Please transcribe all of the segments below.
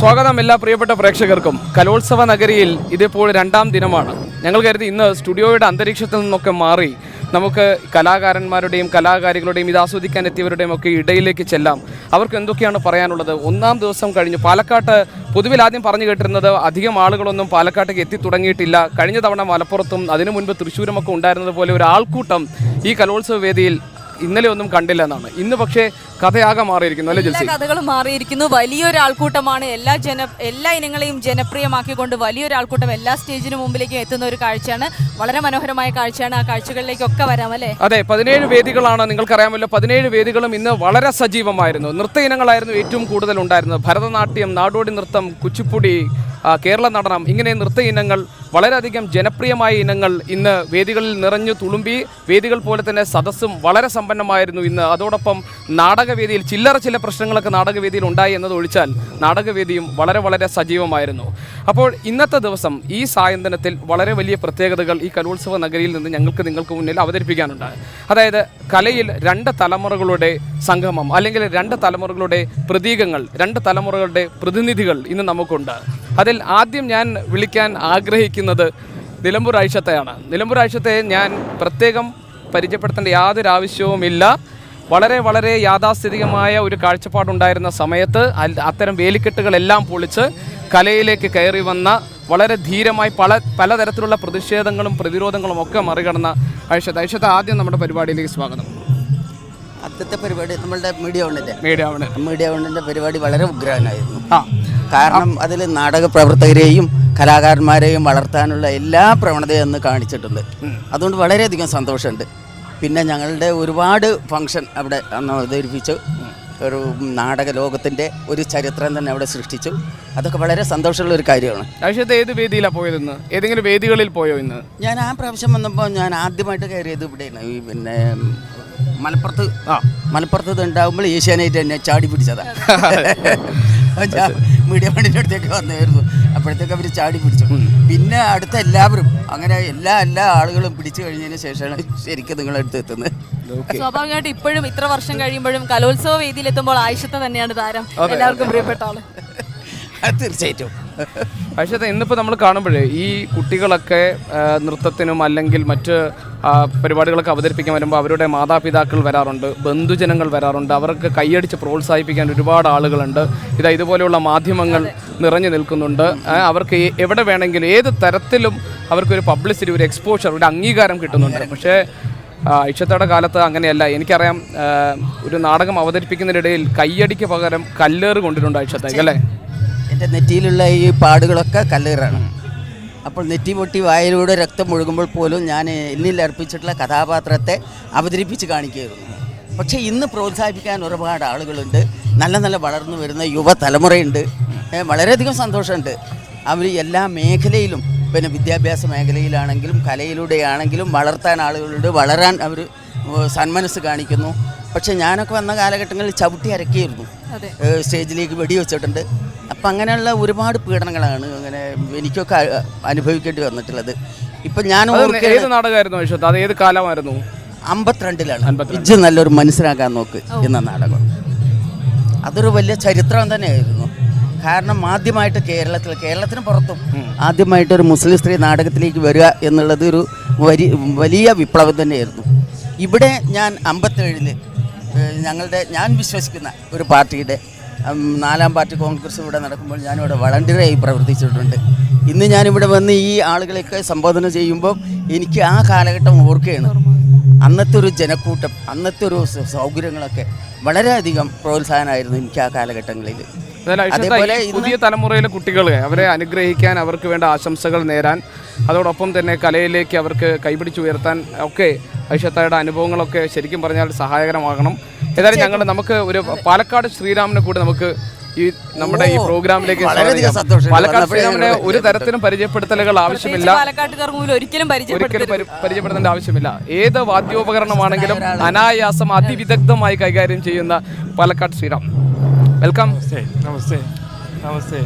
സ്വാഗതം എല്ലാ പ്രിയപ്പെട്ട പ്രേക്ഷകർക്കും. കലോത്സവ നഗരിയിൽ ഇതിപ്പോൾ രണ്ടാം ദിനമാണ്. ഞങ്ങൾ കരുതി ഇന്ന് സ്റ്റുഡിയോയുടെ അന്തരീക്ഷത്തിൽ നിന്നൊക്കെ മാറി നമുക്ക് കലാകാരന്മാരുടെയും കലാകാരികളുടെയും ഇത് ആസ്വദിക്കാൻ എത്തിയവരുടെയും ഒക്കെ ഇടയിലേക്ക് ചെല്ലാം. അവർക്ക് എന്തൊക്കെയാണ് പറയാനുള്ളത്? ഒന്നാം ദിവസം കഴിഞ്ഞു. പാലക്കാട്ട് പൊതുവിൽ ആദ്യം പറഞ്ഞു കേട്ടിരുന്നത് അധികം ആളുകളൊന്നും പാലക്കാട്ടേക്ക് എത്തി തുടങ്ങിയിട്ടില്ല. കഴിഞ്ഞ തവണ മലപ്പുറത്തും അതിനു മുൻപ് തൃശ്ശൂരുമൊക്കെ ഉണ്ടായിരുന്നത് പോലെ ഒരു ഈ കലോത്സവ വേദിയിൽ ഇന്നലെ ഒന്നും കണ്ടില്ല എന്നാണ്. ഇന്ന് പക്ഷേ കഥയാകെ മാറിയിരിക്കുന്നു അല്ലേ എല്ലാ കഥകൾ മാറിയിരിക്കുന്നു. വലിയൊരു ആൾക്കൂട്ടമാണ് എല്ലാ ജന എല്ലാ ഇനങ്ങളെയും ജനപ്രിയമാക്കിക്കൊണ്ട് വലിയൊരു ആൾക്കൂട്ടം എല്ലാ സ്റ്റേജിന് മുമ്പിലേക്ക് എത്തുന്ന ഒരു കാഴ്ചയാണ്. വളരെ മനോഹരമായ കാഴ്ചയാണ് ആ കാഴ്ചകളിലേക്കൊക്കെ വരാം അല്ലേ? അതെ പതിനേഴ് വേദികളാണ് നിങ്ങൾക്കറിയാമല്ലോ. പതിനേഴ് വേദികളും ഇന്ന് വളരെ സജീവമായിരുന്നു. നൃത്ത ഇനങ്ങളായിരുന്നു ഏറ്റവും കൂടുതൽ ഉണ്ടായിരുന്നത്. ഭരതനാട്യം നാടോടി നൃത്തം കുച്ചിപ്പുടി കേരള നടനം ഇങ്ങനെ നൃത്ത ഇനങ്ങൾ വളരെയധികം ജനപ്രിയമായ ഇനങ്ങൾ ഇന്ന് വേദികളിൽ നിറഞ്ഞു തുളുമ്പി. വേദികൾ പോലെ തന്നെ സദസ്സും വളരെ സമ്പന്നമായിരുന്നു ഇന്ന്. അതോടൊപ്പം നാടകവേദിയിൽ ചില്ലറ ചില പ്രശ്നങ്ങളൊക്കെ നാടകവേദിയിൽ ഉണ്ടായി എന്നത് ഒഴിച്ചാൽ നാടകവേദിയും വളരെ വളരെ സജീവമായിരുന്നു. അപ്പോൾ ഇന്നത്തെ ദിവസം ഈ സായന്തനത്തിൽ വളരെ വലിയ പ്രത്യേകതകൾ ഈ കലോത്സവ നഗരിയിൽ നിന്ന് ഞങ്ങൾക്ക് നിങ്ങൾക്ക് മുന്നിൽ അവതരിപ്പിക്കാനുണ്ട്. അതായത് കലയിൽ രണ്ട് തലമുറകളുടെ സംഗമം അല്ലെങ്കിൽ രണ്ട് തലമുറകളുടെ പ്രതീകങ്ങൾ രണ്ട് തലമുറകളുടെ പ്രതിനിധികൾ ഇന്ന് നമുക്കുണ്ട്. അതിൽ ആദ്യം ഞാൻ വിളിക്കാൻ ആഗ്രഹിക്കുന്നത് നിലമ്പൂർ ആഴ്ചത്തെയാണ് നിലമ്പൂർ ആഴ്ചത്തെ ഞാൻ പ്രത്യേകം പരിചയപ്പെടുത്തേണ്ട യാതൊരു ആവശ്യവുമില്ല. വളരെ വളരെ യാഥാസ്ഥിതികമായ ഒരു കാഴ്ചപ്പാടുണ്ടായിരുന്ന സമയത്ത് അത്തരം വേലിക്കെട്ടുകളെല്ലാം പൊളിച്ച് കലയിലേക്ക് കയറി വന്ന വളരെ ധീരമായി പല പലതരത്തിലുള്ള പ്രതിഷേധങ്ങളും പ്രതിരോധങ്ങളും ഒക്കെ മറികടന്ന ഐഷത്ത് ഐഷത്ത് ആദ്യം നമ്മുടെ പരിപാടിയിലേക്ക് സ്വാഗതം. ആദ്യത്തെ പരിപാടി നമ്മളുടെ മീഡിയ വണ്ണിന്റെ മീഡിയ ആണ് മീഡിയ വണ്ണിന്റെ പരിപാടി വളരെ ഉഗ്രഹനായിരുന്നു. ആ. കാരണം അതിൽ നാടക പ്രവർത്തകരെയും കലാകാരന്മാരെയും വളർത്താനുള്ള എല്ലാ പ്രവണതയും അന്ന് കാണിച്ചിട്ടുണ്ട്. അതുകൊണ്ട് വളരെയധികം സന്തോഷമുണ്ട്. പിന്നെ ഞങ്ങളുടെ ഒരുപാട് ഫങ്ഷൻ അവിടെ അന്ന് അവതരിപ്പിച്ചു. ഒരു നാടക ലോകത്തിന്റെ ഒരു ചരിത്രം തന്നെ അവിടെ സൃഷ്ടിച്ചു. അതൊക്കെ വളരെ സന്തോഷമുള്ള ഒരു കാര്യമാണ്. ഐഷത്ത് ഏത് വേദിയിലാണ് പോയത് ഇന്ന്? ഏതെങ്കിലും വേദികളിൽ പോയോ ഇന്ന്? ഞാൻ ആ പ്രാവശ്യം വന്നപ്പോൾ ഞാൻ ആദ്യമായിട്ട് കയറിയത് ഇവിടെയാണ്. ഈ പിന്നെ മലപ്പുറത്ത് ആ മലപ്പുറത്ത് ഉണ്ടാകുമ്പോൾ ഏഷ്യാനായിട്ട് എന്നെ ചാടി പിടിച്ചതാണ് മീഡിയ വണ്ടിന്റെ അടുത്തേക്ക് വന്നായിരുന്നു. അപ്പോഴത്തേക്ക് അവർ ചാടി പിടിച്ചു. പിന്നെ അടുത്ത എല്ലാവരും അങ്ങനെ എല്ലാ എല്ലാ ആളുകളും പിടിച്ചു കഴിഞ്ഞതിന് ശേഷമാണ് ശരിക്കും നിങ്ങളടുത്ത് എത്തുന്നത്. സ്വാഭാവികമായിട്ട് ഇപ്പോഴും ഇത്ര വർഷം കഴിയുമ്പോഴും കലോത്സവ വേദിയിലെത്തുമ്പോൾ ആയിഷത്തെ തന്നെയാണ് താരം. എല്ലാവർക്കും പ്രിയപ്പെട്ട ആൾ. തീർച്ചയായിട്ടും. പക്ഷേ ഇന്നിപ്പോൾ നമ്മൾ കാണുമ്പോഴേ ഈ കുട്ടികളൊക്കെ നൃത്തത്തിനും അല്ലെങ്കിൽ മറ്റ് പരിപാടികളൊക്കെ അവതരിപ്പിക്കാൻ വരുമ്പോൾ അവരുടെ മാതാപിതാക്കൾ വരാറുണ്ട് ബന്ധുജനങ്ങൾ വരാറുണ്ട് അവർക്ക് കൈയടിച്ച് പ്രോത്സാഹിപ്പിക്കാൻ ഒരുപാട് ആളുകളുണ്ട്. ഇതാ ഇതുപോലെയുള്ള മാധ്യമങ്ങൾ നിറഞ്ഞു നിൽക്കുന്നുണ്ട്. അവർക്ക് എവിടെ വേണമെങ്കിലും ഏത് തരത്തിലും അവർക്കൊരു പബ്ലിസിറ്റി ഒരു എക്സ്പോഷർ ഒരു അംഗീകാരം കിട്ടുന്നുണ്ട്. പക്ഷേ ഇഷ്ടത്തോടെ ഇഷത്തയുടെ കാലത്ത് അങ്ങനെയല്ല. എനിക്കറിയാം ഒരു നാടകം അവതരിപ്പിക്കുന്നതിനിടയിൽ കയ്യടിക്ക് പകരം കല്ലേറ് കൊണ്ടിട്ടുണ്ട് ഇഷത്തേക്ക് അല്ലേ? എന്റെ നെറ്റിയിലുള്ള ഈ പാടുകളൊക്കെ കല്ലേറാണ് അപ്പോൾ നെറ്റി പൊട്ടി വായിലൂടെ രക്തം ഒഴുകുമ്പോൾ പോലും ഞാൻ എന്നിൽ അർപ്പിച്ചിട്ടുള്ള കഥാപാത്രത്തെ അവതരിപ്പിച്ച് കാണിക്കുകയായിരുന്നു. പക്ഷേ ഇന്ന് പ്രോത്സാഹിപ്പിക്കാൻ ഒരുപാട് ആളുകളുണ്ട്. നല്ല നല്ല വളർന്നു വരുന്ന യുവതലമുറയുണ്ട്. വളരെയധികം സന്തോഷമുണ്ട്. അവർ എല്ലാ മേഖലയിലും പിന്നെ വിദ്യാഭ്യാസ മേഖലയിലാണെങ്കിലും കലയിലൂടെയാണെങ്കിലും വളർത്താൻ ആളുകളുണ്ട്. വളരാൻ അവർ സന്മനസ് കാണിക്കുന്നു. പക്ഷേ ഞാനൊക്കെ വന്ന കാലഘട്ടങ്ങളിൽ ചവിട്ടി അരക്കിയിരുന്നു. സ്റ്റേജിലേക്ക് വെടിവെച്ചിട്ടുണ്ട്. അപ്പം അങ്ങനെയുള്ള ഒരുപാട് പീഡനങ്ങളാണ് അങ്ങനെ എനിക്കൊക്കെ അനുഭവിക്കേണ്ടി വന്നിട്ടുള്ളത്. ഇപ്പം ഞാൻ ഏത് നാടകമായിരുന്നു അത് ഏത് കാലമായിരുന്നു? അമ്പത്തിരണ്ടിലാണ്. ഇജ്ജ് നല്ലൊരു മനസ്സിലാക്കാൻ നോക്ക് എന്ന നാടകം. അതൊരു വലിയ ചരിത്രം തന്നെയായിരുന്നു. കാരണം ആദ്യമായിട്ട് കേരളത്തിൽ കേരളത്തിന് പുറത്തും ആദ്യമായിട്ട് ഒരു മുസ്ലിം സ്ത്രീ നാടകത്തിലേക്ക് വരിക എന്നുള്ളത് ഒരു വലിയ വിപ്ലവം തന്നെയായിരുന്നു. ഇവിടെ ഞാൻ അമ്പത്തേഴിൽ ഞങ്ങളുടെ ഞാൻ വിശ്വസിക്കുന്ന ഒരു പാർട്ടിയുടെ നാലാം പാർട്ടി കോൺഗ്രസ് ഇവിടെ നടക്കുമ്പോൾ ഞാനിവിടെ വളണ്ടിയറായി പ്രവർത്തിച്ചിട്ടുണ്ട്. ഇന്ന് ഞാനിവിടെ വന്ന് ഈ ആളുകളെയൊക്കെ സംബോധന ചെയ്യുമ്പോൾ എനിക്ക് ആ കാലഘട്ടം ഓർക്കുകയാണ്. അന്നത്തെ ഒരു ജനക്കൂട്ടം അന്നത്തെ ഒരു സൗകര്യങ്ങളൊക്കെ വളരെയധികം പ്രോത്സാഹനമായിരുന്നു എനിക്ക് ആ കാലഘട്ടങ്ങളിൽ. അതേപോലെ പുതിയ തലമുറയിലെ കുട്ടികളെ അവരെ അനുഗ്രഹിക്കാൻ അവർക്ക് വേണ്ട ആശംസകൾ നേരാൻ അതോടൊപ്പം തന്നെ കലയിലേക്ക് അവർക്ക് കൈപിടിച്ചുയർത്താൻ ഒക്കെ ഐഷത്തായുടെ അനുഭവങ്ങളൊക്കെ ശരിക്കും പറഞ്ഞാൽ സഹായകരമാകണം. ഏതായാലും ഞങ്ങൾ നമുക്ക് ഒരു പാലക്കാട് ശ്രീരാമനെ കൂടി നമുക്ക് ഈ നമ്മുടെ ഈ പ്രോഗ്രാമിലേക്ക്. പാലക്കാട് ശ്രീരാമനെ ഒരു തരത്തിലും പരിചയപ്പെടുത്തലുകൾ ആവശ്യമില്ല. ഒരിക്കലും ഒരിക്കലും പരിചയപ്പെടുത്തേണ്ട ആവശ്യമില്ല. ഏത് വാദ്യോപകരണമാണെങ്കിലും അനായാസം അതിവിദഗ്ധമായി കൈകാര്യം ചെയ്യുന്ന പാലക്കാട് ശ്രീറാം വെൽക്കം. നമസ്തേ നമസ്തേ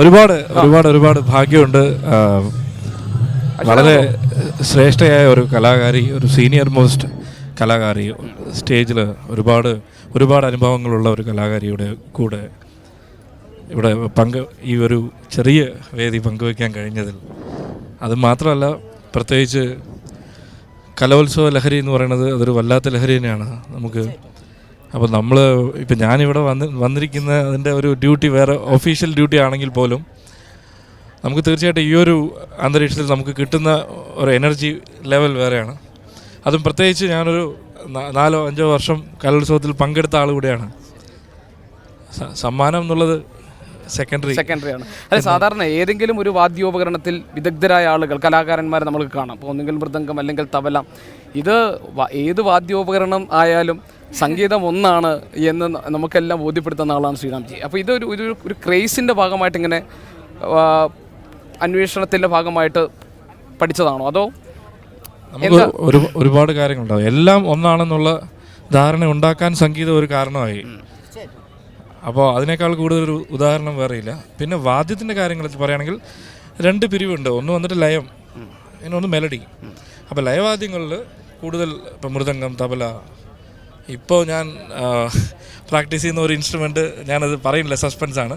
ഒരുപാട് ഒരുപാട് ഒരുപാട് ഭാഗ്യമുണ്ട്. വളരെ ശ്രേഷ്ഠയായ ഒരു കലാകാരി ഒരു സീനിയർ മോസ്റ്റ് കലാകാരി. സ്റ്റേജിൽ ഒരുപാട് ഒരുപാട് അനുഭവങ്ങളുള്ള ഒരു കലാകാരിയുടെ കൂടെ ഇവിടെ പങ്ക് ഈ ഒരു ചെറിയ വേദി പങ്കുവയ്ക്കാൻ കഴിഞ്ഞതിൽ. അത് മാത്രമല്ല പ്രത്യേകിച്ച് കലോത്സവ ലഹരി എന്ന് പറയുന്നത് അതൊരു വല്ലാത്ത ലഹരി തന്നെയാണ് നമുക്ക് അപ്പോൾ നമ്മൾ ഇപ്പം ഞാനിവിടെ വന്ന് വന്നിരിക്കുന്ന അതിന്റെ ഒരു ഡ്യൂട്ടി വേറെ ഒഫീഷ്യൽ ഡ്യൂട്ടി ആണെങ്കിൽ പോലും നമുക്ക് തീർച്ചയായിട്ടും ഈ ഒരു അന്തരീക്ഷത്തിൽ നമുക്ക് കിട്ടുന്ന ഒരു എനർജി ലെവൽ വേറെയാണ്. അതും പ്രത്യേകിച്ച് ഞാനൊരു നാലോ അഞ്ചോ വർഷം കലോത്സവത്തിൽ പങ്കെടുത്ത ആൾ കൂടെയാണ്. സമ്മാനം എന്നുള്ളത് സെക്കൻഡറി ആണ്. അതെ സാധാരണ ഏതെങ്കിലും ഒരു വാദ്യോപകരണത്തിൽ വിദഗ്ധരായ ആളുകൾ കലാകാരന്മാരെ നമ്മൾ കാണാം. ഒന്നുകിൽ മൃദംഗം അല്ലെങ്കിൽ തബല ഇത് ഏത് വാദ്യോപകരണം ആയാലും സംഗീതം ഒന്നാണ് എന്ന് നമുക്കെല്ലാം ബോധ്യപ്പെടുത്തുന്ന ആളാണ് ശ്രീരാംജി അപ്പോൾ ഇതൊരു ഒരു ഒരു ക്രേസിന്റെ ഭാഗമായിട്ട് ഇങ്ങനെ അന്വേഷണത്തിന്റെ ഭാഗമായിട്ട് പഠിച്ചതാണോ? അതോ നമുക്ക് ഒരു ഒരുപാട് കാര്യങ്ങളുണ്ടാവും. എല്ലാം ഒന്നാണെന്നുള്ള ധാരണ ഉണ്ടാക്കാൻ സംഗീതം ഒരു കാരണമായി. അപ്പോൾ അതിനേക്കാൾ കൂടുതൽ ഒരു ഉദാഹരണം വേറെയില്ല. പിന്നെ വാദ്യത്തിന്റെ കാര്യങ്ങളിൽ പറയുകയാണെങ്കിൽ രണ്ട് പിരിവുണ്ട്. ഒന്ന് വന്നിട്ട് ലയം പിന്നെ ഒന്ന് മെലഡി. അപ്പോൾ ലയവാദ്യങ്ങളിൽ കൂടുതൽ ഇപ്പം മൃദംഗം തബല. ഇപ്പോൾ ഞാൻ പ്രാക്ടീസ് ചെയ്യുന്ന ഒരു ഇൻസ്ട്രുമെന്റ് ഞാനത് പറയുന്നില്ല സസ്പെൻസ് ആണ്.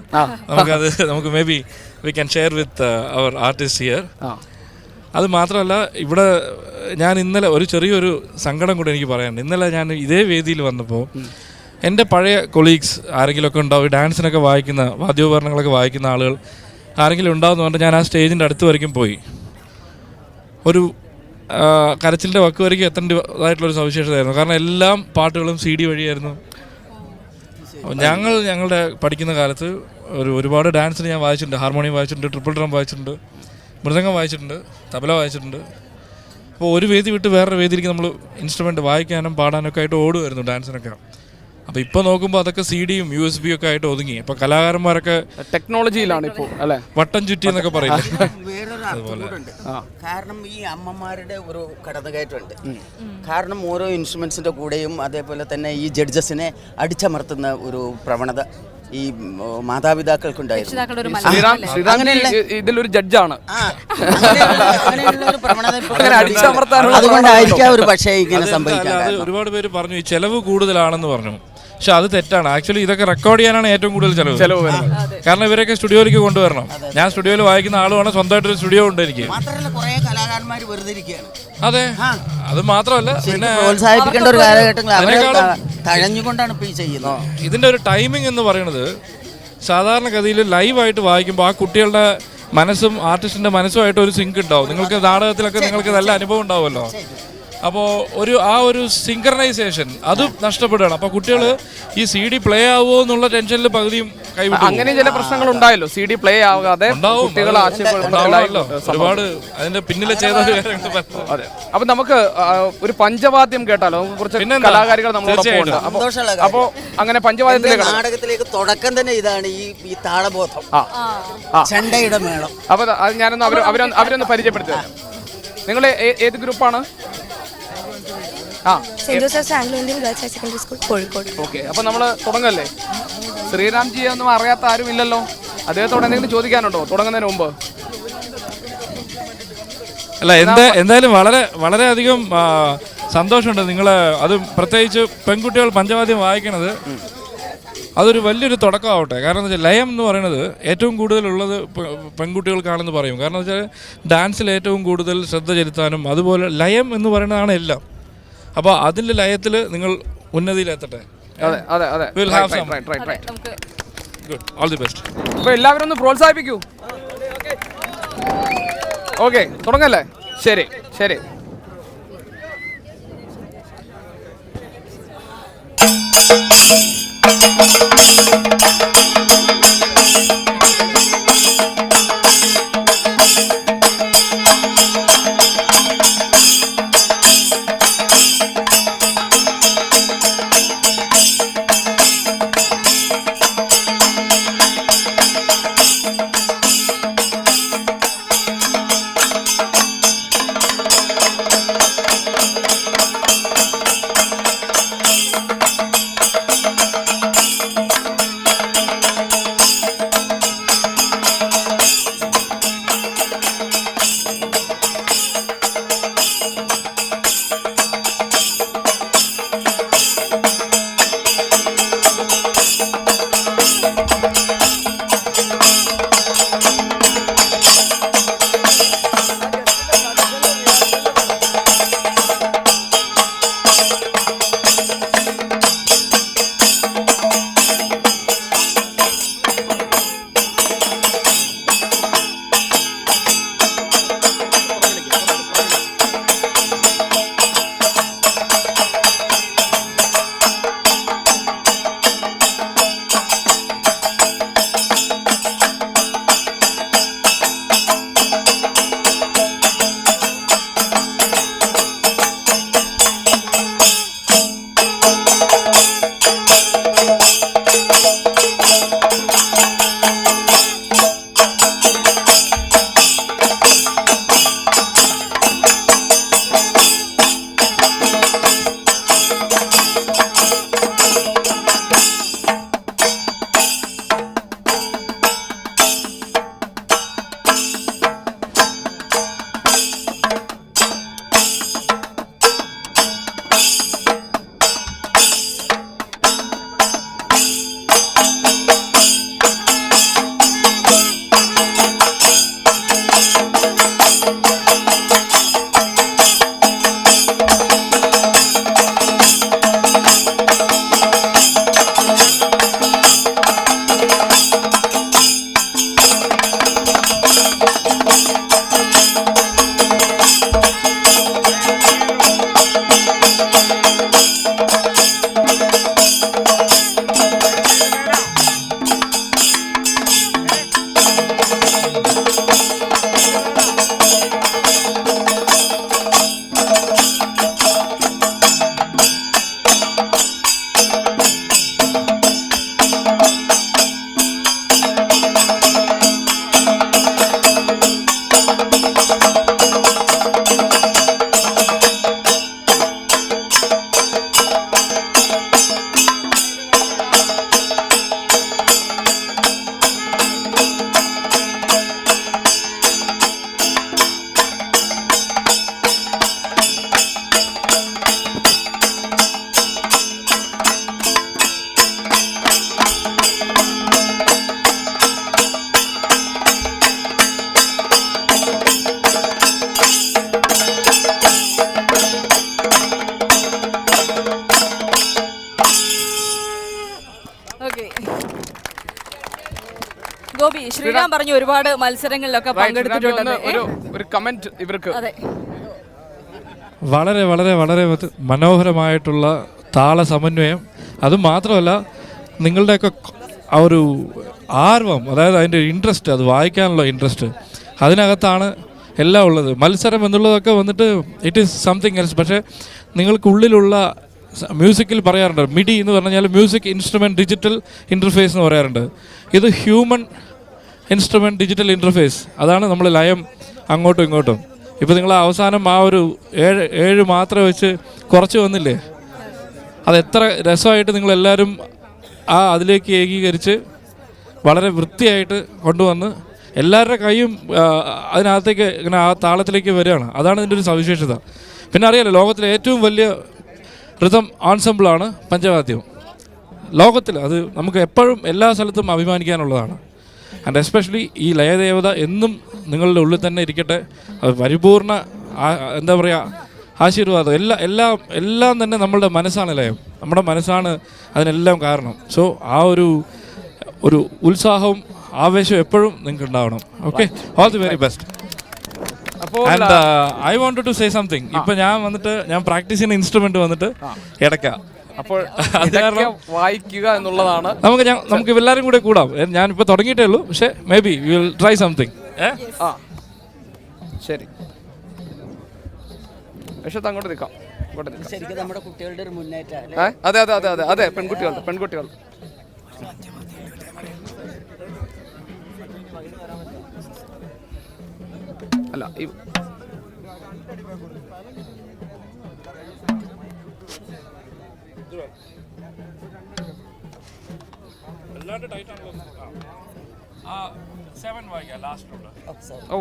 നമുക്കത് നമുക്ക് maybe we can share with our artist here അത് മാത്രമല്ല ഇവിടെ ഞാൻ ഇന്നലെ ഒരു ചെറിയൊരു സങ്കടം കൂടെ എനിക്ക് പറയാനുണ്ട്. ഇന്നലെ ഞാൻ ഇതേ വേദിയിൽ വന്നപ്പോൾ എന്റെ പഴയ കൊളീഗ്സ് ആരെങ്കിലുമൊക്കെ ഉണ്ടാവും ഡാൻസിനൊക്കെ വായിക്കുന്ന വാദ്യോപകരണങ്ങളൊക്കെ വായിക്കുന്ന ആളുകൾ ആരെങ്കിലും ഉണ്ടാവുമെന്ന് പറഞ്ഞാൽ ഞാൻ ആ സ്റ്റേജിന്റെ അടുത്ത് വരയ്ക്കും പോയി. ഒരു കരച്ചിലിന്റെ വക്ക് വരയ്ക്കും എത്തേണ്ടതായിട്ടുള്ളൊരു സവിശേഷതയായിരുന്നു. കാരണം എല്ലാം പാട്ടുകളും സി ഡി വഴിയായിരുന്നു. ഞങ്ങൾ ഞങ്ങളുടെ പഠിക്കുന്ന കാലത്ത് ഒരു ഒരുപാട് ഡാൻസിന് ഞാൻ വായിച്ചിട്ടുണ്ട്. ഹാർമോണിയം വായിച്ചിട്ടുണ്ട് ട്രിപ്പിൾ ഡ്രം വായിച്ചിട്ടുണ്ട് മൃദംഗം വായിച്ചിട്ടുണ്ട് തബല വായിച്ചിട്ടുണ്ട്. അപ്പോൾ ഒരു വേദി വിട്ട് വേറൊരു വേദിയിലേക്ക് നമ്മൾ ഇൻസ്ട്രുമെന്റ് വായിക്കാനും പാടാനൊക്കെ ആയിട്ട് ഓടുമായിരുന്നു ഡാൻസിനൊക്കെ. അപ്പോൾ ഇപ്പോൾ നോക്കുമ്പോൾ അതൊക്കെ സി ഡിയും യു എസ് ബി ഒക്കെ ആയിട്ട് ഒതുങ്ങി. അപ്പോൾ കലാകാരന്മാരൊക്കെ ടെക്നോളജിയിലാണ് ഇപ്പോൾ അല്ലേ? വട്ടം ചുറ്റി എന്നൊക്കെ പറയില്ലേ? കാരണം ഈ അമ്മമാരുടെ ഒരു കടന്നുകയറ്റമുണ്ട്. കാരണം ഓരോ ഇൻസ്ട്രുമെന്റ്സിന്റെ കൂടെയും അതേപോലെ തന്നെ ഈ ജഡ്ജസിനെ അടിച്ചമർത്തുന്ന ഒരു പ്രവണത ഈ മാതാപിതാക്കൾക്കുണ്ടായിരുന്നു. ഇതിലൊരു ജഡ്ജാണ്. അതുകൊണ്ടായിരിക്കാം ഒരു പക്ഷേ ഇങ്ങനെ സംഭവിക്കാൻ ഒരുപാട് പേര് പറഞ്ഞു ഈ ചെലവ് കൂടുതലാണെന്ന് പറഞ്ഞു. പക്ഷെ അത് തെറ്റാണ്. ആക്ച്വലി ഇതൊക്കെ റെക്കോർഡ് ചെയ്യാനാണ് ഏറ്റവും കൂടുതൽ ചെലവ് ചെലവ് വരുന്നത്. കാരണം ഇവരൊക്കെ സ്റ്റുഡിയോയിലേക്ക് കൊണ്ടുവരണം. ഞാൻ സ്റ്റുഡിയോയിൽ വായിക്കുന്ന ആളുമാണ് സ്വന്തമായിട്ടൊരു സ്റ്റുഡിയോ ഉണ്ട് എനിക്ക്. മാത്രമല്ല കുറെ കലാകാരന്മാർ വെറുതെ ഇരിക്കുകയാണ്. അതെ. അത് മാത്രമല്ല പിന്നെ പ്രോത്സാഹിപ്പിക്കേണ്ട ഒരു കാലഘട്ടങ്ങൾ ഇതിന്റെ ഒരു ടൈമിംഗ് എന്ന് പറയുന്നത് സാധാരണഗതിയിൽ ലൈവായിട്ട് വായിക്കുമ്പോൾ ആ കുട്ടികളുടെ മനസ്സും ആർട്ടിസ്റ്റിന്റെ മനസ്സുമായിട്ട് ഒരു സിങ്ക് ഉണ്ടാവും. നിങ്ങൾക്ക് നാടകത്തിലൊക്കെ നിങ്ങൾക്ക് നല്ല അനുഭവം ഉണ്ടാവുമല്ലോ. അപ്പോൾ ഒരു ആ ഒരു സിങ്കർണൈസേഷൻ അത് നഷ്ടപ്പെടുകയാണ്. അപ്പോൾ കുട്ടികൾ ഈ സി ഡി പ്ലേ ആവുമോ എന്നുള്ള ടെൻഷനിൽ പകുതിയും കൈവിട്ടു അങ്ങനെ ചില പ്രശ്നങ്ങൾ ഉണ്ടായല്ലോ. സി ഡി പ്ലേ ആവാതെ കുട്ടികൾ. ഒരുപാട് അതിന്റെ പിന്നിലെ ചെയ്ത അതെ. അപ്പൊ നമുക്ക് ഒരു പഞ്ചവാദ്യം കേട്ടാലോ? നമുക്ക് കുറച്ച്? കലാകാരികൾ നമ്മളോടൊപ്പം. അപ്പൊ സന്തോഷമുള്ള കാര്യം. അപ്പോ അങ്ങനെ പഞ്ചവാദ്യത്തിലേക്ക് നാടകത്തിലേക്ക് തുടക്കം തന്നെ ഇതാണ് ഈ ഈ താളബോധം. ചെണ്ടയുടെ മേളം. അപ്പൊ അത് ഞാനൊന്ന് അവരൊന്ന് അവരൊന്ന് പരിചയപ്പെടുത്തി നിങ്ങൾ ഏത് ഗ്രൂപ്പാണ്? Saint Joseph's Anglo Indian girls higher secondary school. Kozhikode. Okay അപ്പൊ നമ്മൾ തുടങ്ങല്ലേ? ശ്രീറാംജിയെ ഒന്നും അറിയാത്ത ആരും ഇല്ലല്ലോ? അദ്ദേഹത്തോട് എന്തെങ്കിലും ചോദിക്കാനുണ്ടോ? തുടങ്ങുന്നതിന് മുമ്പ്. അല്ല എന്താ എന്തായാലും വളരെ വളരെയധികം സന്തോഷമുണ്ട് നിങ്ങൾ അത് പ്രത്യേകിച്ച് പെൺകുട്ടികൾ പഞ്ചവാദ്യം വായിക്കണത്. അതൊരു വലിയൊരു തുടക്കമാവട്ടെ. കാരണം എന്താ വെച്ചാൽ ലയം എന്ന് പറയുന്നത് ഏറ്റവും കൂടുതലുള്ളത് പെൺകുട്ടികൾക്കാണെന്ന് പറയും. കാരണം എന്താ വെച്ചാൽ ഡാൻസിൽ ഏറ്റവും കൂടുതൽ ശ്രദ്ധ ചെലുത്താനും അതുപോലെ ലയം എന്ന് പറയുന്നതാണ് എല്ലാം. അപ്പോൾ അതിന്റെ ലയത്തിൽ നിങ്ങൾ ഉന്നതിയിലെത്തട്ടെ. അതെ അതെ അതെ. നമുക്ക് ഗുഡ് ദി ബെസ്റ്റ് എല്ലാവരും ഒന്ന് പ്രോത്സാഹിപ്പിക്കൂ. ഓക്കെ തുടങ്ങല്ലേ? ശരി ശരി. ശ്രീറാം പറഞ്ഞു ഒരുപാട് മത്സരങ്ങളിലൊക്കെ പങ്കെടുത്തിട്ടുണ്ട് ഒരു ഒരു കമന്റ് ഇവർക്ക്. വളരെ വളരെ വളരെ മനോഹരമായിട്ടുള്ള താള സമന്വയം. അത് മാത്രമല്ല നിങ്ങളുടെയൊക്കെ ആ ഒരു ആർവം അതായത് അതിന്റെ ഇൻട്രസ്റ്റ് അത് വായിക്കാനുള്ള ഇൻട്രസ്റ്റ് അതിനകത്താണ് എല്ലാം ഉള്ളത്. മത്സരം എന്നുള്ളതൊക്കെ വന്നിട്ട് ഇറ്റ് ഈസ് സംതിങ് എൽസ് പക്ഷേ നിങ്ങൾക്കുള്ളിലുള്ള മ്യൂസിക്കിൽ പറയാറുണ്ട് മിഡി എന്ന് പറഞ്ഞാൽ മ്യൂസിക് ഇൻസ്ട്രുമെന്റ് ഡിജിറ്റൽ ഇന്റർഫേസ് എന്ന് പറയാറുണ്ട്. ഇത് ഹ്യൂമൻ ഇൻസ്ട്രുമെന്റ് ഡിജിറ്റൽ ഇന്റർഫേസ് അതാണ് നമ്മൾ ലയം അങ്ങോട്ടും ഇങ്ങോട്ടും. ഇപ്പോൾ നിങ്ങൾ അവസാനം ആ ഒരു ഏഴ് ഏഴ് മാത്രം വെച്ച് കുറച്ച് വന്നില്ലേ? അത് എത്ര രസമായിട്ട് നിങ്ങളെല്ലാവരും ആ അതിലേക്ക് ഏകീകരിച്ച് വളരെ വൃത്തിയായിട്ട് കൊണ്ടുവന്ന് എല്ലാവരുടെ കൈയും അതിനകത്തേക്ക് ഇങ്ങനെ ആ താളത്തിലേക്ക് വരികയാണ്. അതാണ് ഇതിന്റെ ഒരു സവിശേഷത. പിന്നെ അറിയാലോ ലോകത്തിലെ ഏറ്റവും വലിയ ഋതം ആൻസമ്പിളാണ് പഞ്ചവാദ്യം. ലോകത്തിൽ അത് നമുക്ക് എപ്പോഴും എല്ലാ സ്ഥലത്തും അഭിമാനിക്കാനുള്ളതാണ്. ആൻഡ് എസ്പെഷ്യലി ഈ ലയദേവത എന്നും നിങ്ങളുടെ ഉള്ളിൽ തന്നെ ഇരിക്കട്ടെ. അത് പരിപൂർണ എന്താ പറയുക ആശീർവാദം. എല്ലാ എല്ലാം എല്ലാം തന്നെ നമ്മളുടെ മനസ്സാണ് ലയം. നമ്മുടെ മനസ്സാണ് അതിനെല്ലാം കാരണം. സോ ആ ഒരു ഒരു ഉത്സാഹവും ആവേശവും എപ്പോഴും നിങ്ങൾക്ക് ഉണ്ടാവണം okay all the very best and I want to say something ഇപ്പൊ ഞാൻ വന്നിട്ട് ഞാൻ പ്രാക്ടീസ് ചെയ്യുന്ന ഇൻസ്ട്രുമെന്റ് വന്നിട്ട് ഇടയ്ക്ക അപ്പോൾ ഇതൊക്കെ വായിക്കുക എന്നുള്ളതാണ്. നമുക്ക് ഞാൻ നമുക്ക് എല്ലാവരും കൂടെ കൂടാം. ഞാൻ ഞാനിപ്പോൾ തുടങ്ങിയിട്ടേ ഉള്ളൂ. പക്ഷേ may be will try something ഏ? ആ. ശരി. പക്ഷേ അങ്ങോട്ട് നിൽക്കാം. ഇങ്ങോട്ട് നിൽക്കാം. ശരിക്കും നമ്മുടെ കുട്ടികളുടെ ഒരു മുന്നേറ്റം അതെ അതെ അതെ അതെ അതെ. പെൺകുട്ടികൾ പെൺകുട്ടികൾ. അല്ല ഈ ഓ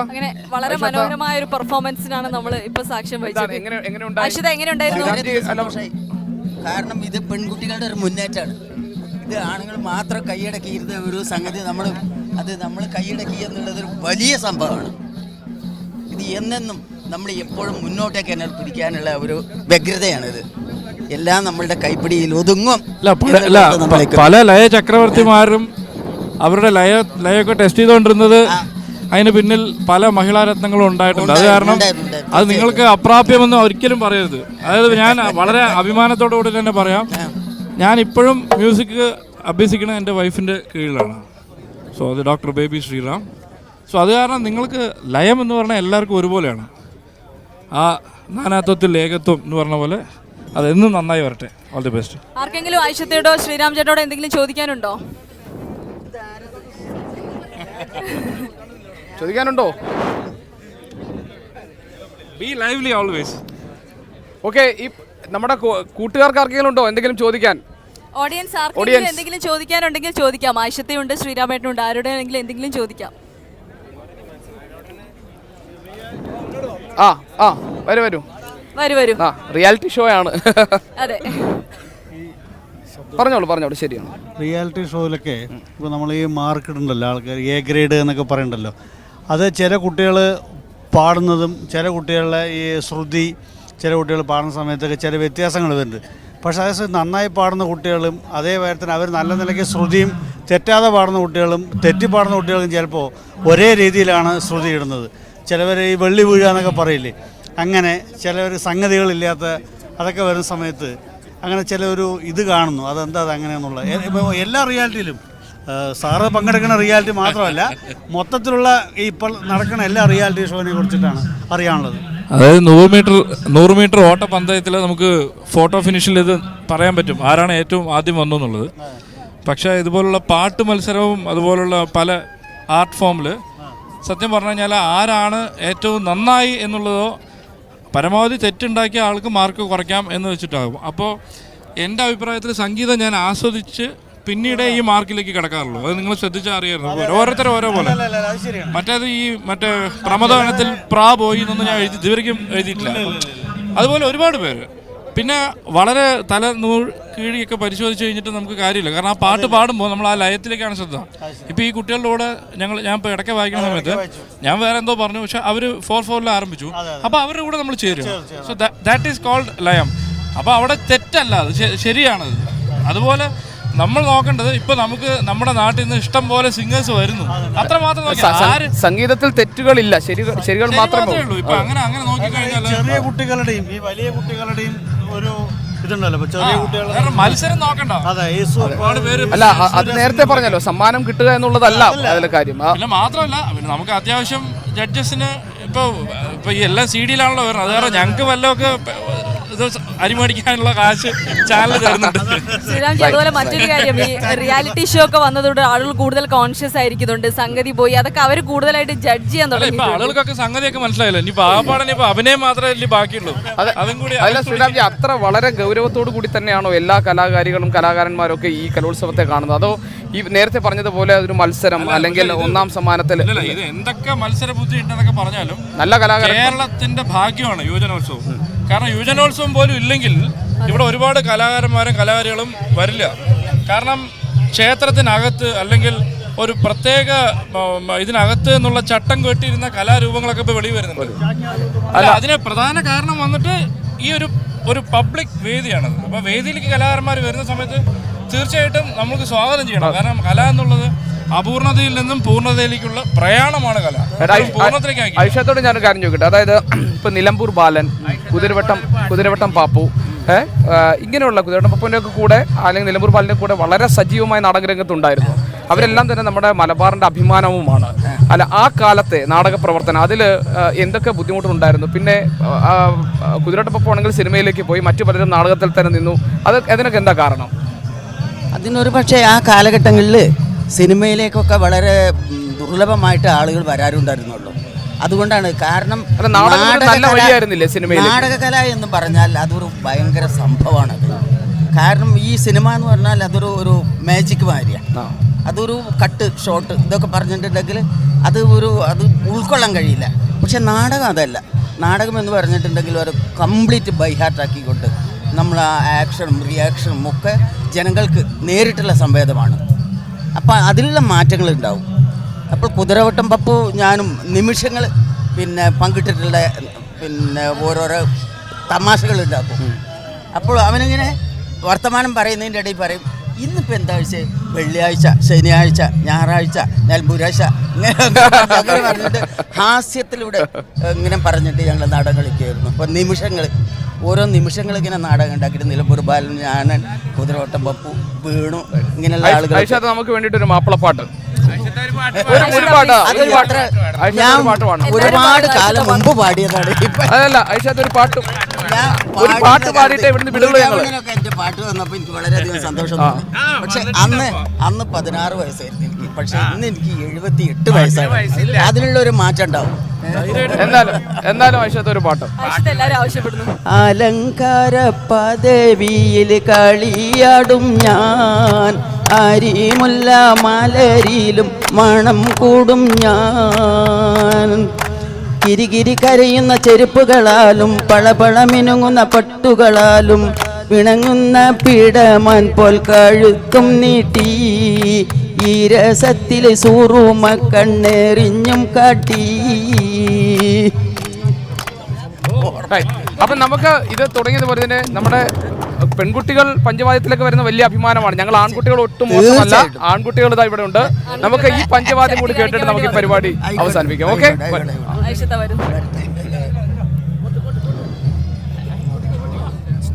അങ്ങനെ വളരെ മനോഹരമായ ഒരു പെർഫോമൻസിനാണ് നമ്മൾ ഇപ്പൊ സാക്ഷ്യം വഹിച്ചത്. എങ്ങനെ അശ്വത ഉണ്ടായിരുന്നു. കാരണം ഇത് പെൺകുട്ടികളുടെ ഒരു മുന്നേറ്റമാണ്. ഇത് ആണുങ്ങൾ മാത്രം കൈയടക്കിയിരുന്ന ഒരു സംഗതി നമ്മൾ അത് നമ്മൾ കൈയടക്കി എന്നുള്ളത് ഒരു വലിയ സംഭവമാണ്. ഇത് എന്നെന്നും നമ്മൾ എപ്പോഴും മുന്നോട്ടേക്ക് തന്നെ പിടിക്കാനുള്ള ഒരു വ്യഗ്രതയാണിത്. എല്ലാം നമ്മളുടെ കൈപ്പിടിയിൽ ഒതുങ്ങും പല ലയ ചക്രവർത്തിമാരും അവരുടെ ലയ ലയൊക്കെ ടെസ്റ്റ് ചെയ്തുകൊണ്ടിരുന്നത് അതിന് പിന്നിൽ പല മഹിളാരത്നങ്ങളും ഉണ്ടായിട്ടുണ്ട്. അത് കാരണം അത് നിങ്ങൾക്ക് അപ്രാപ്യമെന്ന് ഒരിക്കലും പറയരുത്. അതായത് ഞാൻ വളരെ അഭിമാനത്തോടു കൂടി തന്നെ പറയാം. ഞാൻ ഇപ്പോഴും മ്യൂസിക് അഭ്യസിക്കുന്നത് എന്റെ വൈഫിന്റെ കീഴിലാണ്. സോ അത് ഡോക്ടർ ബേബി ശ്രീറാം. സോ അത് കാരണം നിങ്ങൾക്ക് ലയം എന്ന് പറഞ്ഞാൽ എല്ലാവർക്കും ഒരുപോലെയാണ്. ആ നാനാത്വത്തിൽ ഏകത്വം എന്ന് പറഞ്ഞ പോലെ അതെന്നും നന്നായി വരട്ടെ. ഓൾ ദി ബെസ്റ്റ് ആർക്കെങ്കിലും ആയിഷത്തയോടോ ശ്രീരാം ചേട്ടോടോ എന്തെങ്കിലും ചോദിക്കാനുണ്ടോ? ചോദിക്കാനുണ്ടോ? ബി ലൈവ്ലി ഓൾവേസ് ഓക്കെ ഈ നമ്മുടെ കൂട്ടുകാർക്ക് ആർക്കെങ്കിലും ഉണ്ടോ എന്തെങ്കിലും ചോദിക്കാൻ? ഓഡിയൻസ് ആർക്കെങ്കിലും എന്തെങ്കിലും ചോദിക്കാനുണ്ടെങ്കിൽ ചോദിക്കാം. ആയിഷത്തെയുണ്ട് ശ്രീരാമേട്ടനുണ്ട്. ആരുടെയെങ്കിലും എന്തെങ്കിലും ചോദിക്കാം. ആ ആ വരൂ വരൂ. വരൂ വരൂ. ആ റിയാലിറ്റി ഷോ ആണ്. അതെ. പറഞ്ഞോളൂ പറഞ്ഞോളൂ ശരിയാണ്. റിയാലിറ്റി ഷോയിലൊക്കെ ഇപ്പോൾ നമ്മൾ ഈ മാർക്ക് ഇടുന്നുണ്ടല്ലോ ആൾക്കാർ എ ഗ്രേഡ് എന്നൊക്കെ പറയണ്ടല്ലോ. അത് ചില കുട്ടികൾ പാടുന്നതും ചില കുട്ടികളുടെ ഈ ശ്രുതി ചില കുട്ടികൾ പാടുന്ന സമയത്തൊക്കെ ചില വ്യത്യാസങ്ങൾ വരുന്നുണ്ട്. പക്ഷേ അതേസമയം നന്നായി പാടുന്ന കുട്ടികളും അതേ കാര്യത്തിന് അവർ നല്ല നിലയ്ക്ക് ശ്രുതിയും തെറ്റാതെ പാടുന്ന കുട്ടികളും തെറ്റി പാടുന്ന കുട്ടികളും ചിലപ്പോൾ ഒരേ രീതിയിലാണ് ശ്രുതി ഇടുന്നത്. ചിലവർ ഈ വെള്ളി വീഴുക എന്നൊക്കെ പറയില്ലേ? അങ്ങനെ ചിലവർ സംഗതികളില്ലാത്ത അതൊക്കെ വരുന്ന സമയത്ത് അങ്ങനെ ചില ഒരു ഇത് കാണുന്നു. അതെന്താ അത് അങ്ങനെയെന്നുള്ളത്? എല്ലാ റിയാലിറ്റിയിലും സാറ് പങ്കെടുക്കുന്ന റിയാലിറ്റി മാത്രമല്ല മൊത്തത്തിലുള്ള ഈ ഇപ്പോൾ നടക്കുന്ന എല്ലാ റിയാലിറ്റി ഷോനെ കുറിച്ചിട്ടാണ് അറിയാനുള്ളത്. അതായത് നൂറ് മീറ്റർ നൂറ് മീറ്റർ ഓട്ട പന്തയത്തിൽ നമുക്ക് ഫോട്ടോ ഫിനിഷിൽ ഇത് പറയാൻ പറ്റും ആരാണ് ഏറ്റവും ആദ്യം വന്നു എന്നുള്ളത്. പക്ഷേ ഇതുപോലുള്ള പാട്ട് മത്സരവും അതുപോലുള്ള പല ആർട്ട് ഫോമിൽ സത്യം പറഞ്ഞു കഴിഞ്ഞാൽ ആരാണ് ഏറ്റവും നന്നായി എന്നുള്ളതോ പരമാവധി തെറ്റുണ്ടാക്കിയ ആൾക്ക് മാർക്ക് കുറയ്ക്കാം എന്ന് വെച്ചിട്ടാകും. അപ്പോൾ എന്റെ അഭിപ്രായത്തിൽ സംഗീതം ഞാൻ ആസ്വദിച്ച് പിന്നീട് ഈ മാർക്കിലേക്ക് കിടക്കാറുള്ളൂ. അത് നിങ്ങൾ ശ്രദ്ധിച്ചാൽ അറിയായിരുന്നു. ഓരോരുത്തരും ഓരോ പോലെ. മറ്റേത് ഈ മറ്റേ പ്രമദഗണത്തിൽ പ്രാ പോയി എന്നൊന്നും ഞാൻ എഴുതി ഇതുവരെയും എഴുതിയിട്ടില്ല. അതുപോലെ ഒരുപാട് പേര്. പിന്നെ വളരെ തല നൂ കീഴിയൊക്കെ പരിശോധിച്ച് കഴിഞ്ഞിട്ട് നമുക്ക് കാര്യമില്ല. കാരണം ആ പാട്ട് പാടുമ്പോൾ നമ്മൾ ആ ലയത്തിലേക്കാണ് ശ്രദ്ധ. ഇപ്പോൾ ഈ കുട്ടികളുടെ കൂടെ ഞങ്ങൾ ഞാൻ ഇപ്പോൾ ഇടയ്ക്ക് വായിക്കുന്ന സമയത്ത് ഞാൻ വേറെ എന്തോ പറഞ്ഞു. പക്ഷെ അവർ ഫോർ ഫോറിൽ ആരംഭിച്ചു. അപ്പോൾ അവരുടെ കൂടെ നമ്മൾ ചേരും സോ ദാറ്റ് ഈസ് കോൾഡ് ലയം. അപ്പോൾ അവിടെ തെറ്റല്ല. അത് ശരിയാണത്. അതുപോലെ നമ്മൾ നോക്കേണ്ടത് ഇപ്പൊ നമുക്ക് നമ്മുടെ നാട്ടിൽ നിന്ന് ഇഷ്ടം പോലെ സിംഗേഴ്സ് വരുന്നു. അത്ര മാത്രം സംഗീതത്തിൽ തെറ്റുകളില്ല. ശരി ശരികൾ ശരി മാത്രമേ ഉള്ളൂ. ഇപ്പൊ അങ്ങനെ അങ്ങനെ നോക്കിക്കഴിഞ്ഞാൽ ചെറിയ കുട്ടികളുടെയും ഈ വലിയ കുട്ടികളുടെയും ഒരു ഇതുണ്ടല്ലോ. ചെറിയ കുട്ടികൾ മത്സരം നോക്കണ്ട. അതെ ഈ സു- ഒരുപാട് പേര് അല്ല അത് നേരത്തെ പറഞ്ഞല്ലോ സമ്മാനം കിട്ടുക എന്നുള്ളതല്ല അതിലെ കാര്യം. മാത്രമല്ല പിന്നെ നമുക്ക് അത്യാവശ്യം ജഡ്ജസിന് ഇപ്പൊ ഇപ്പൊ ഈ എല്ലാം സി ഡിയിലാണല്ലോ വരുന്നത്. അത് കാരണം ഞങ്ങൾക്ക് വല്ലതൊക്കെ അരിമേടിക്കാനുള്ള കാശ് ചാനൽ തരുന്നുണ്ട്. ശ്രീരാംജി അതുപോലെ മറ്റൊരു കാര്യം ഈ റിയാലിറ്റി ഷോ ഒക്കെ വന്നതുകൊണ്ട് ആളുകൾ കൂടുതൽ കോൺഷ്യസ് ആയിരിക്കുന്നുണ്ട്. സംഗതി പോയി. അതൊക്കെ അവർ കൂടുതലായിട്ട് ജഡ്ജ് ചെയ്യാൻ തുടങ്ങി ഇപ്പൊ ആളുകൾക്കൊക്കെ സംഗതിയൊക്കെ മനസ്സിലായില്ല. ഇനി ആകപ്പാടനെ ഇപ്പൊ അഭിനയം മാത്രമല്ലേ ബാക്കിയുള്ളൂ. അതും. കൂടി അല്ല ശ്രീരാംജി അത്ര വളരെ ഗൗരവത്തോടു കൂടി തന്നെയാണോ എല്ലാ കലാകാരികളും കലാകാരന്മാരും ഒക്കെ ഈ കലോത്സവത്തെ കാണുന്നത്? അതോ ഈ നേരത്തെ പറഞ്ഞതുപോലെ അതൊരു മത്സരം അല്ലെങ്കിൽ ഒന്നാം സമ്മാനത്തിൽ ഇല്ലല്ല ഇത് എന്തൊക്കെ മത്സര ബുദ്ധി ഉണ്ടെന്നൊക്കെ പറഞ്ഞാലും നല്ല കലാകാരൻ കേരളത്തിന്റെ ഭാഗ്യമാണ് യുവജനോത്സവം. കാരണം യുവജനോത്സവം പോലും ഇല്ലെങ്കിൽ ഇവിടെ ഒരുപാട് കലാകാരന്മാരും കലാകാരികളും വരില്ല. കാരണം ക്ഷേത്രത്തിനകത്ത് അല്ലെങ്കിൽ ഒരു പ്രത്യേക ഇതിനകത്ത് എന്നുള്ള ചട്ടം കെട്ടിയിരുന്ന കലാരൂപങ്ങളൊക്കെ ഇപ്പോൾ വെളിയിൽ വരുന്നുണ്ട്. അല്ല അതിന് പ്രധാന കാരണം വന്നിട്ട് ഈ ഒരു ഒരു പബ്ലിക് വേദിയാണത് അപ്പോൾ വേദിയിലേക്ക് കലാകാരന്മാർ വരുന്ന സമയത്ത് തീർച്ചയായിട്ടും നമുക്ക് സ്വാഗതം ചെയ്യണം. കാരണം കല എന്നുള്ളത് അപൂർണതയിൽ നിന്നും പൂർണതയിലേക്കുള്ള പ്രയാണമാണ് കല. പൂർണത്തിലേക്കാക്കി ഐഷത്തോട് ഞാനൊരു കാര്യം ചോദിക്കട്ടെ. അതായത് ഇപ്പൊ നിലമ്പൂർ ബാലൻ കുതിരവട്ടം കുതിരവട്ടം പാപ്പു. ഇങ്ങനെയുള്ള കുതിരവട്ടം പാപ്പുവിന്റെ ഒക്കെ കൂടെ അല്ലെങ്കിൽ നിലമ്പൂർ പാലിന്റെ കൂടെ വളരെ സജീവമായി നാടകരംഗത്തുണ്ടായിരുന്നു. അവരെല്ലാം തന്നെ നമ്മുടെ മലബാറിന്റെ അഭിമാനവുമാണ്. അല്ല ആ കാലത്തെ നാടക പ്രവർത്തനം അതിൽ എന്തൊക്കെ ബുദ്ധിമുട്ടുണ്ടായിരുന്നു? പിന്നെ പപ്പുവാണെങ്കിൽ സിനിമയിലേക്ക് പോയി മറ്റു പലരും നാടകത്തിൽ തന്നെ നിന്നു. അത് അതിനൊക്കെ എന്താ കാരണം? അതിനൊരു പക്ഷേ ആ കാലഘട്ടങ്ങളിൽ സിനിമയിലേക്കൊക്കെ വളരെ ദുർലഭമായിട്ട് ആളുകൾ വരാറുണ്ടായിരുന്നുള്ളൂ. അതുകൊണ്ടാണ് കാരണം നാടകകല- എന്ന് പറഞ്ഞാൽ അതൊരു ഭയങ്കര സംഭവമാണ് കാരണം ഈ സിനിമ എന്ന് പറഞ്ഞാൽ അതൊരു ഒരു മാജിക് മാതിരിയാണ്. അതൊരു കട്ട് ഷോട്ട് ഇതൊക്കെ പറഞ്ഞിട്ടുണ്ടെങ്കിൽ അത് ഒരു അത് ഉൾക്കൊള്ളാൻ കഴിയില്ല. പക്ഷെ നാടകം അതല്ല. നാടകം എന്ന് പറഞ്ഞിട്ടുണ്ടെങ്കിൽ ഒരു കംപ്ലീറ്റ് ബൈ ഹാർട്ടാക്കിക്കൊണ്ട് നമ്മൾ ആ ആക്ഷനും റിയാക്ഷനും ഒക്കെ ജനങ്ങൾക്ക് നേരിട്ടുള്ള സംവേദമാണ്. അപ്പം അതിലുള്ള മാറ്റങ്ങൾ ഉണ്ടാവും. അപ്പോൾ കുതിരവട്ടം പപ്പു ഞാനും നിമിഷങ്ങൾ പിന്നെ പങ്കിട്ടിട്ടുള്ള പിന്നെ ഓരോരോ തമാശകൾ ഉണ്ടാക്കും. അപ്പോൾ അവനിങ്ങനെ വർത്തമാനം പറയുന്നതിന്റെ ഇടയിൽ പറയും ഇന്നിപ്പോൾ എന്താ ആഴ്ച വെള്ളിയാഴ്ച ശനിയാഴ്ച ഞായറാഴ്ച നെൽബുരാഴ്ച ഇങ്ങനെ അങ്ങനെ പറഞ്ഞിട്ട് ഹാസ്യത്തിലൂടെ ഇങ്ങനെ പറഞ്ഞിട്ട് ഞങ്ങൾ നാടകം കളിക്കുകയായിരുന്നു അപ്പോൾ നിമിഷങ്ങൾ ഓരോ നിമിഷങ്ങൾ ഇങ്ങനെ നാടകം ഉണ്ടാക്കിയിട്ട് നിലമ്പൂർ ബാലൻ ഞാനൻ കുതിരവട്ടം പപ്പു വീണു ഇങ്ങനെയുള്ള ആളുകൾ നമുക്ക് വേണ്ടിയിട്ട് ഒരു മാപ്പിളപ്പാട്ട്. ഒരു പാട്ട്. ഒരു പാട്ട് ഞാൻ ഒരുപാട് കാലം മുമ്പ് പാടിയതാണ് അതല്ല ഐഷാത്ത് ഒരു പാട്ട്. ഞാൻ ഒരു പാട്ട് പാടിയിട്ട് ഇവിടുന്ന് വിടുള്ളൂ ഞങ്ങൾ എന്റെ പാട്ട് വന്നപ്പോൾ എനിക്ക് വളരെയധികം സന്തോഷം പക്ഷെ അന്ന് അന്ന് പതിനാറ് വയസ്സായിരുന്നു എനിക്ക്. പക്ഷെ ഇന്ന് എനിക്ക് എഴുപത്തി എട്ട് വയസ്സാണ് അതിനുള്ള ഒരു മാറ്റം ഉണ്ടാവും. എന്നാലും എന്നാലും ഐഷാത്ത് ഒരു പാട്ട് എല്ലാവരും ആവശ്യപ്പെടുന്നു. അലങ്കാര പദവിയിൽ കളിയാടും ഞാൻ. അരിമുല്ല മലരിയിലും മണം കൂടും ഞാൻ. കിരികിരി കരയുന്ന ചെരുപ്പുകളാലും പളപളമിനുങ്ങുന്ന പട്ടുകളാലും വിണങ്ങുന്ന പീഡമാൻ പോൽ കഴുത്തും നീട്ടി. ഈ രസത്തിൽ സൂറുമ കണ്ണെറിഞ്ഞും കാട്ടി. അപ്പം നമുക്ക് ഇത് തുടങ്ങിയതുപോലെ തന്നെ നമ്മുടെ പെൺകുട്ടികൾ പഞ്ചവാദ്യത്തിലേക്ക് വരുന്ന വലിയ അഭിമാനമാണ്. ഞങ്ങൾ ആൺകുട്ടികൾ ഒട്ടും മോശമല്ല. ആൺകുട്ടികൾ ഇതാ ഇവിടെ ഉണ്ട്. നമുക്ക് ഈ പഞ്ചവാദ്യം കൂടി കേട്ടിട്ട് നമുക്ക് ഈ പരിപാടി അവസാനിപ്പിക്കാം. ഓക്കെ?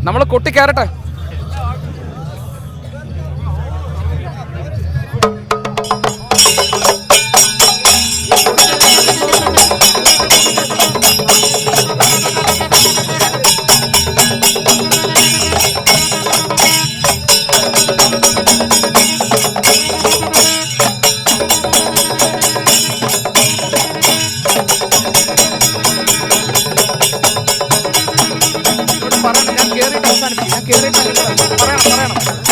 നമ്മൾ കൊട്ടിക്കയറട്ടെ. അവസാനിപ്പിക്കും. ഞാൻ കേറിയിട്ട് പറയണം പറയണം.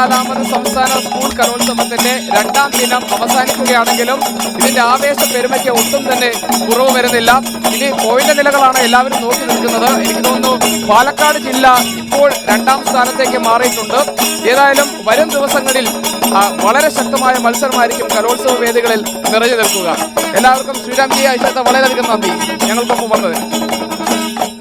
അൻപത്തിനാലാമത് സംസ്ഥാന സ്കൂൾ കലോത്സവത്തിന്റെ രണ്ടാം ദിനം അവസാനിക്കുകയാണെങ്കിലും ഇതിന്റെ ആവേശ പെരുമയ്ക്ക് ഒട്ടും തന്നെ കുറവ് വരുന്നില്ല. ഇനി പോയിന്റ് നിലകളാണ് എല്ലാവരും നോക്കി നിൽക്കുന്നത്. എനിക്ക് തോന്നുന്നു പാലക്കാട് ജില്ല ഇപ്പോൾ രണ്ടാം സ്ഥാനത്തേക്ക് മാറിയിട്ടുണ്ട്. ഏതായാലും വരും ദിവസങ്ങളിൽ വളരെ ശക്തമായ മത്സരമായിരിക്കും കലോത്സവ വേദികളിൽ നിറഞ്ഞു നിൽക്കുക. എല്ലാവർക്കും ശ്രീരാംജി അയച്ചത്തെ വളരെയധികം നന്ദി. ഞങ്ങൾക്കൊപ്പം വന്നത്.